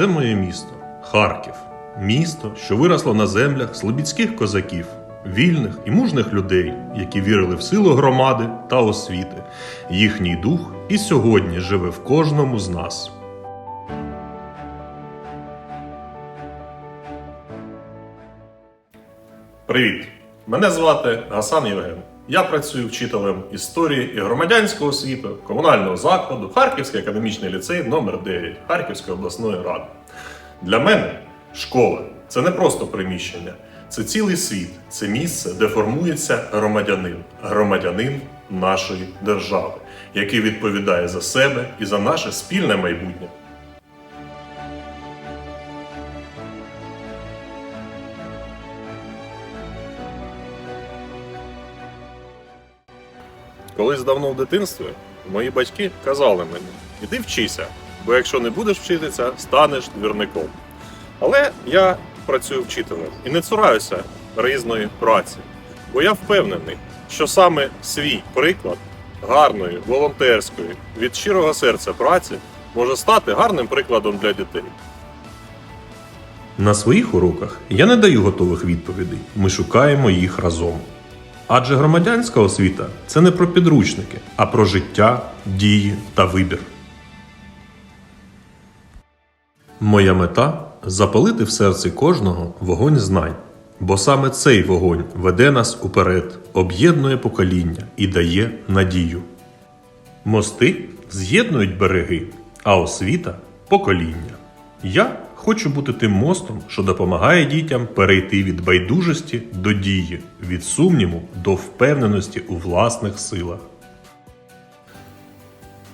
Це моє місто Харків. Місто, що виросло на землях слобідських козаків, вільних і мужних людей, які вірили в силу громади та освіти. Їхній дух і сьогодні живе в кожному з нас. Привіт! Мене звати Гасан Євген. Я працюю вчителем історії і громадянського освіти комунального закладу Харківський академічний ліцей номер 9 Харківської обласної ради. Для мене школа це не просто приміщення, це цілий світ, це місце, де формується громадянин, громадянин нашої держави, який відповідає за себе і за наше спільне майбутнє. Колись давно в дитинстві мої батьки казали мені: іди вчися, бо якщо не будеш вчитися, станеш двірником. Але я працюю вчителем і не цураюся різної праці, бо я впевнений, що саме свій приклад гарної, волонтерської, від щирого серця праці може стати гарним прикладом для дітей. На своїх уроках я не даю готових відповідей. Ми шукаємо їх разом. Адже громадянська освіта це не про підручники, а про життя, дії та вибір. Моя мета запалити в серці кожного вогонь знань, бо саме цей вогонь веде нас уперед, об'єднує покоління і дає надію. Мости з'єднують береги, а освіта покоління. Я хочу бути тим мостом, що допомагає дітям перейти від байдужості до дії, від сумніву до впевненості у власних силах.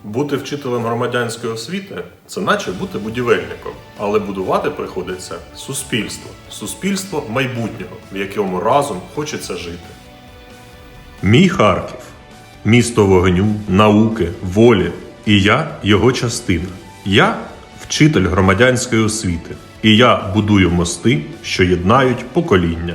Бути вчителем громадянської освіти це наче бути будівельником, але будувати приходиться суспільство, суспільство майбутнього, в якому разом хочеться жити. Мій Харків місто вогню, науки, волі, і я його частина. Я вчитель громадянської освіти, і я будую мости, що єднають покоління.